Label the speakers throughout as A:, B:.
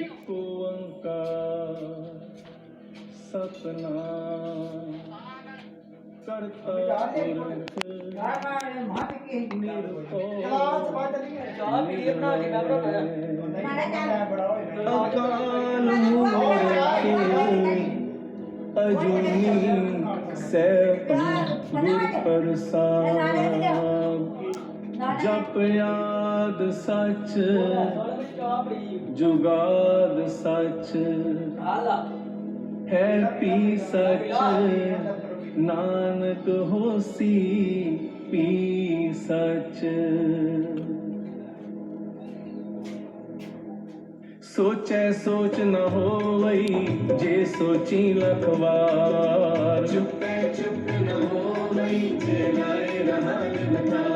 A: एक ओंकार सतनाम। करता अजूनी से पर साब
B: जप
A: याद सच। जुगाद सच। है पी सच। नानक होसी, पी सच। सोचे, सोच न हो वही जे सोची लखवार।
C: चुप चुप न हो वही जे लाए रहा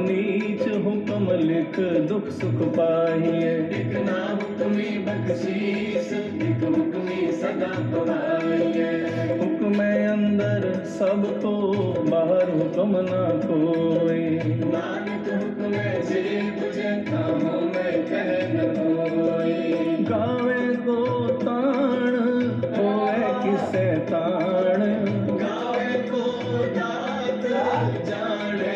A: नीच हूँ कमलिक दुख सुख पाहिए।
C: एक नाम तुम्हें बख्शीस एक हुक्मी सदा तुम्हारे
A: हुक्म अंदर सब सबको बाहर हुक्म ना कोई
C: नानक हुक्म जे तुझे कामों में कह न कोई
A: गावे को ताण होए किसे ताण।
C: गावे को दात जाने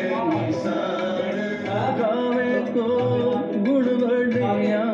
A: Hallelujah.